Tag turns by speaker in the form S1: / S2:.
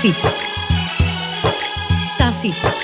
S1: Casi. Casi.